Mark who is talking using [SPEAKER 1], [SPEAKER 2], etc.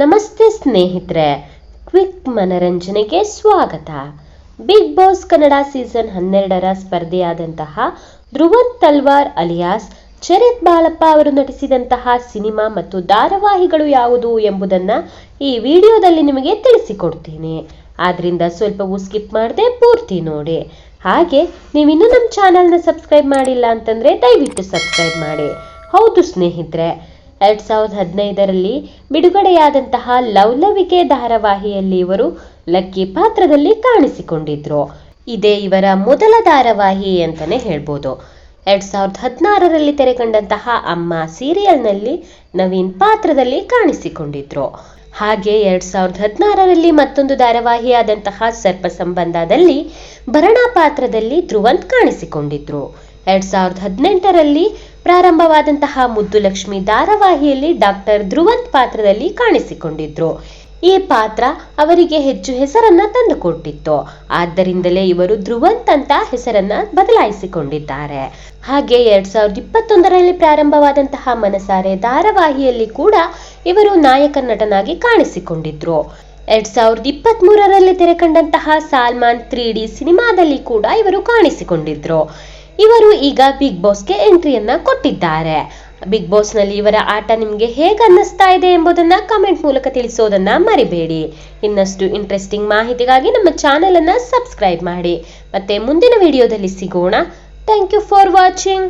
[SPEAKER 1] ನಮಸ್ತೆ ಸ್ನೇಹಿತರೆ, ಕ್ವಿಕ್ ಮನರಂಜನೆಗೆ ಸ್ವಾಗತ. ಬಿಗ್ ಬಾಸ್ ಕನ್ನಡ ಸೀಸನ್ ಹನ್ನೆರಡರ ಸ್ಪರ್ಧೆಯಾದಂತಹ ಧ್ರುವನ್ ತಲ್ವಾರ್ ಅಲಿಯಾಸ್ ಚರಿತ್ ಬಾಳಪ್ಪ ಅವರು ನಟಿಸಿದಂತಹ ಸಿನಿಮಾ ಮತ್ತು ಧಾರಾವಾಹಿಗಳು ಯಾವುದು ಎಂಬುದನ್ನ ಈ ವಿಡಿಯೋದಲ್ಲಿ ನಿಮಗೆ ತಿಳಿಸಿಕೊಡ್ತೀನಿ. ಆದ್ರಿಂದ ಸ್ವಲ್ಪವೂ ಸ್ಕಿಪ್ ಮಾಡದೆ ಪೂರ್ತಿ ನೋಡಿ. ಹಾಗೆ ನೀವಿನ್ನೂ ನಮ್ಮ ಚಾನಲ್ನ ಸಬ್ಸ್ಕ್ರೈಬ್ ಮಾಡಿಲ್ಲ ಅಂತಂದ್ರೆ ದಯವಿಟ್ಟು ಸಬ್ಸ್ಕ್ರೈಬ್ ಮಾಡಿ. ಹೌದು ಸ್ನೇಹಿತರೆ ಎರಡ್ ಸಾವಿರದ ಹದಿನೈದರಲ್ಲಿ ಬಿಡುಗಡೆಯಾದಂತಹ ಲವ್ಲವಿಕೆ ಧಾರಾವಾಹಿಯಲ್ಲಿ ಇವರು ಲಕ್ಕಿ ಪಾತ್ರದಲ್ಲಿ ಕಾಣಿಸಿಕೊಂಡಿದ್ರು. ಇದೇ ಇವರ ಮೊದಲ ಧಾರಾವಾಹಿ ಅಂತಾನೆ ಹೇಳ್ಬೋದು. ಎರಡ್ ಸಾವಿರದ ಹದಿನಾರರಲ್ಲಿ ತೆರೆಕಂಡಂತಹ ಅಮ್ಮ ಸೀರಿಯಲ್ನಲ್ಲಿ ನವೀನ್ ಪಾತ್ರದಲ್ಲಿ ಕಾಣಿಸಿಕೊಂಡಿದ್ರು. ಹಾಗೆ ಎರಡ್ ಸಾವಿರದ ಹದಿನಾರರಲ್ಲಿ ಮತ್ತೊಂದು ಧಾರಾವಾಹಿಯಾದಂತಹ ಸರ್ಪ ಸಂಬಂಧದಲ್ಲಿ ಭರಣ ಪಾತ್ರದಲ್ಲಿ ಧ್ರುವಂತ್ ಕಾಣಿಸಿಕೊಂಡಿದ್ರು. ಎರಡ್ ಸಾವಿರದ ಹದಿನೆಂಟರಲ್ಲಿ ಪ್ರಾರಂಭವಾದಂತಹ ಮುದ್ದುಲಕ್ಷ್ಮಿ ಧಾರಾವಾಹಿಯಲ್ಲಿ ಡಾಕ್ಟರ್ ಧ್ರುವಂತ್ ಪಾತ್ರದಲ್ಲಿ ಕಾಣಿಸಿಕೊಂಡಿದ್ರು. ಈ ಪಾತ್ರ ಅವರಿಗೆ ಹೆಚ್ಚು ಹೆಸರನ್ನ ತಂದುಕೊಟ್ಟಿತ್ತು. ಆದ್ದರಿಂದಲೇ ಇವರು ಧ್ರುವಂತ್ ಅಂತ ಹೆಸರನ್ನ ಬದಲಾಯಿಸಿಕೊಂಡಿದ್ದಾರೆ. ಹಾಗೆ ಎರಡ್ ಸಾವಿರದ ಇಪ್ಪತ್ತೊಂದರಲ್ಲಿ ಪ್ರಾರಂಭವಾದಂತಹ ಮನಸಾರೆ ಧಾರಾವಾಹಿಯಲ್ಲಿ ಕೂಡ ಇವರು ನಾಯಕ ನಟನಾಗಿ ಕಾಣಿಸಿಕೊಂಡಿದ್ರು. ಎರಡ್ ಸಾವಿರದ ಇಪ್ಪತ್ತ್ ಮೂರರಲ್ಲಿ ತೆರೆಕಂಡಂತಹ ಸಾಲ್ಮಾನ್ ತ್ರೀ ಡಿ ಸಿನಿಮಾದಲ್ಲಿ ಕೂಡ ಇವರು ಕಾಣಿಸಿಕೊಂಡಿದ್ರು. ಇವರು ಈಗ ಬಿಗ್ ಬಾಸ್ಗೆ ಎಂಟ್ರಿಯನ್ನ ಕೊಟ್ಟಿದ್ದಾರೆ. ಬಿಗ್ ಬಾಸ್ನಲ್ಲಿ ಇವರ ಆಟ ನಿಮಗೆ ಹೇಗೆ ಅನ್ನಿಸ್ತಾ ಇದೆ ಎಂಬುದನ್ನ ಕಮೆಂಟ್ ಮೂಲಕ ತಿಳಿಸೋದನ್ನ ಮರಿಬೇಡಿ. ಇನ್ನಷ್ಟು ಇಂಟ್ರೆಸ್ಟಿಂಗ್ ಮಾಹಿತಿಗಾಗಿ ನಮ್ಮ ಚಾನೆಲ್ ಅನ್ನ ಸಬ್ಸ್ಕ್ರೈಬ್ ಮಾಡಿ. ಮತ್ತೆ ಮುಂದಿನ ವಿಡಿಯೋದಲ್ಲಿ ಸಿಗೋಣ. Thank you for watching